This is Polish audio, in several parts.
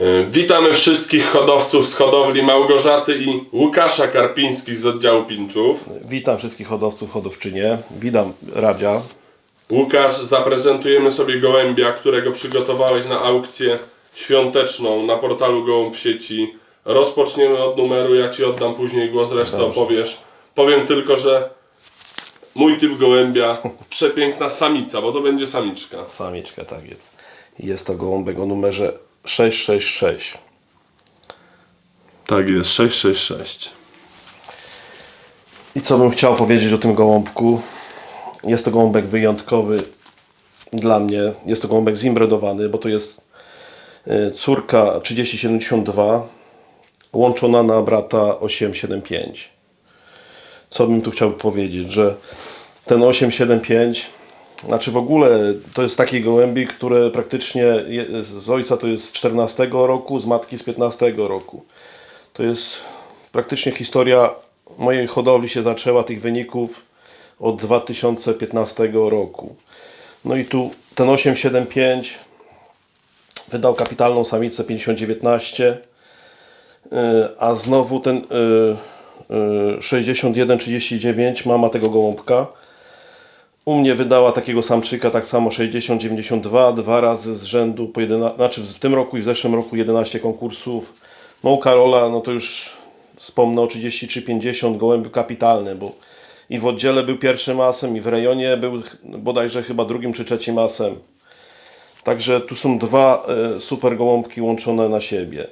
E, Witamy wszystkich hodowców z hodowli Małgorzaty i Łukasza Karpińskich z oddziału Pinczów. Witam wszystkich hodowców, hodowczynie. Witam Radzia. Łukasz, zaprezentujemy sobie gołębia, którego przygotowałeś na aukcję świąteczną na portalu Gołąb Sieci. Rozpoczniemy od numeru, ja Ci oddam później głos, resztę Dobrze. opowiesz. Powiem tylko, że mój typ gołębia, przepiękna samica, bo to będzie samiczka. Samiczka, tak jest. Jest to gołąbek o numerze 666. Tak jest, 666. I co bym chciał powiedzieć o tym gołąbku? Jest to gołąbek wyjątkowy dla mnie. Jest to gołąbek zimbredowany, bo to jest y, córka 3072 łączona na brata 875. Co bym tu chciał powiedzieć, że ten 875 znaczy w ogóle to jest taki gołębik, które praktycznie z ojca to jest z 14 roku, z matki z 15 roku. To jest praktycznie historia mojej hodowli się zaczęła tych wyników od 2015 roku. No i tu ten 875 wydał kapitalną samicę 5019, yy, a znowu ten yy, yy, 6139 mama tego gołąbka. U mnie wydała takiego samczyka tak samo 60-92, dwa razy z rzędu po 11, znaczy w tym roku i w zeszłym roku 11 konkursów. No u Karola, no to już wspomnę o 33-50 gołębi kapitalny, bo i w oddziale był pierwszym masem i w rejonie był bodajże chyba drugim czy trzecim masem. Także tu są dwa e, super gołąbki łączone na siebie.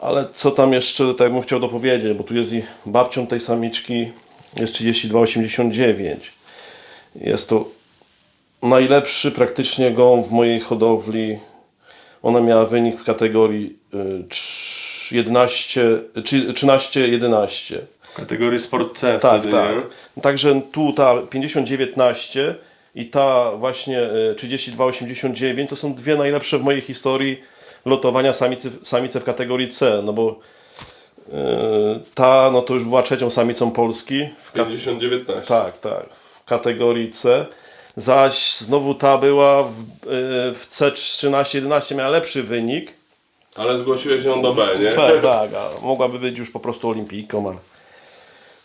Ale co tam jeszcze tak bym chciał dopowiedzieć, bo tu jest i babcią tej samiczki jest 32,89. Jest to najlepszy praktycznie gołąb w mojej hodowli. Ona miała wynik w kategorii y, trz- 11, czy 13-11. W kategorii Sport C Tak, wtedy, tak. nie? Także tu ta 50-19 i ta właśnie y, 32-89 to są dwie najlepsze w mojej historii lotowania samicy, samice w kategorii C. No bo y, ta no to już była trzecią samicą Polski w 50-19. tak, tak. Kategorii C. Zaś znowu ta była w, y, w C13-11 miała lepszy wynik. Ale zgłosiłeś ją do B, nie? Tak, tak, a mogłaby być już po prostu olimpijką, ale,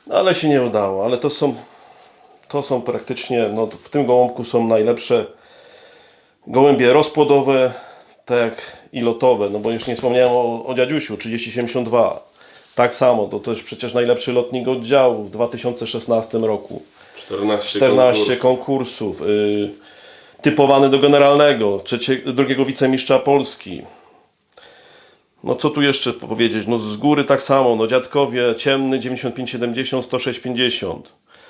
no, ale się nie udało. Ale to są, to są praktycznie, no w tym gołąbku są najlepsze gołębie rozpłodowe, tak i lotowe, no bo już nie wspomniałem o, o dziadziusiu 3072. Tak samo, to też przecież najlepszy lotnik oddziału w 2016 roku. 14, 14 konkursów. konkursów. Y, typowany do generalnego, trzecie, drugiego wicemistrza Polski. No co tu jeszcze powiedzieć? No z góry tak samo, no dziadkowie ciemny 95-70, 106-50. No,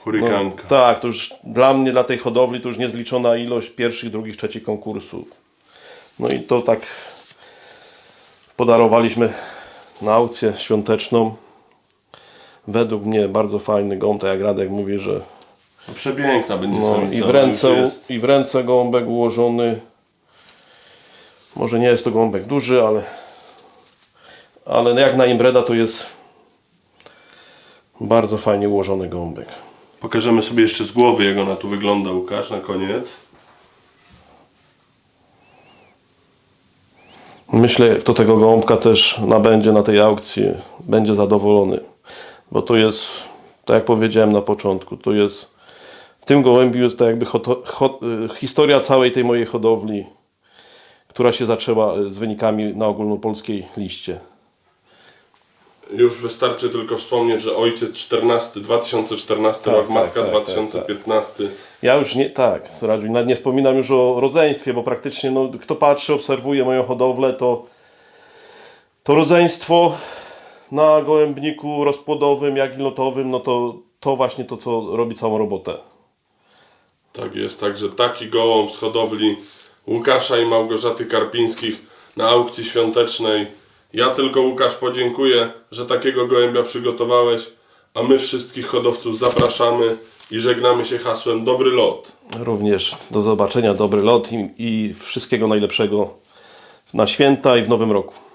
Hurykanka. tak, to już dla mnie, dla tej hodowli to już niezliczona ilość pierwszych, drugich, trzecich konkursów. No i to tak podarowaliśmy na aukcję świąteczną. Według mnie bardzo fajny gołąb, tak jak Radek mówi, że No, Przepiękna będzie no, samica. i, w no, ręce. I w ręce gołąbek ułożony. Może nie jest to gołąbek duży, ale, ale jak na imbreda to jest bardzo fajnie ułożony gołąbek. Pokażemy sobie jeszcze z głowy, jak ona tu wygląda, Łukasz, na koniec. Myślę, kto tego gołąbka też nabędzie na tej aukcji, będzie zadowolony. Bo to jest, tak jak powiedziałem na początku, to jest w tym gołębiu jest tak jakby hoto, ho, y, historia całej tej mojej hodowli, która się zaczęła y, z wynikami na ogólnopolskiej liście. Już wystarczy tylko wspomnieć, że ojciec 14, 2014 Tak, rok, tak, matka tak, 2015. Ja już nie, tak, Radziu, nie wspominam już o rodzeństwie, bo praktycznie no, kto patrzy, obserwuje moją hodowlę, to to rodzeństwo na gołębniku rozpłodowym, jak i lotowym, no to to właśnie to, co robi całą robotę. Tak jest, także taki gołąb z hodowli Łukasza i Małgorzaty Karpińskich na aukcji świątecznej. Ja tylko Łukasz podziękuję, że takiego gołębia przygotowałeś, a my wszystkich hodowców zapraszamy i żegnamy się hasłem dobry lot. Również do zobaczenia, dobry lot i, i wszystkiego najlepszego na święta i w nowym roku.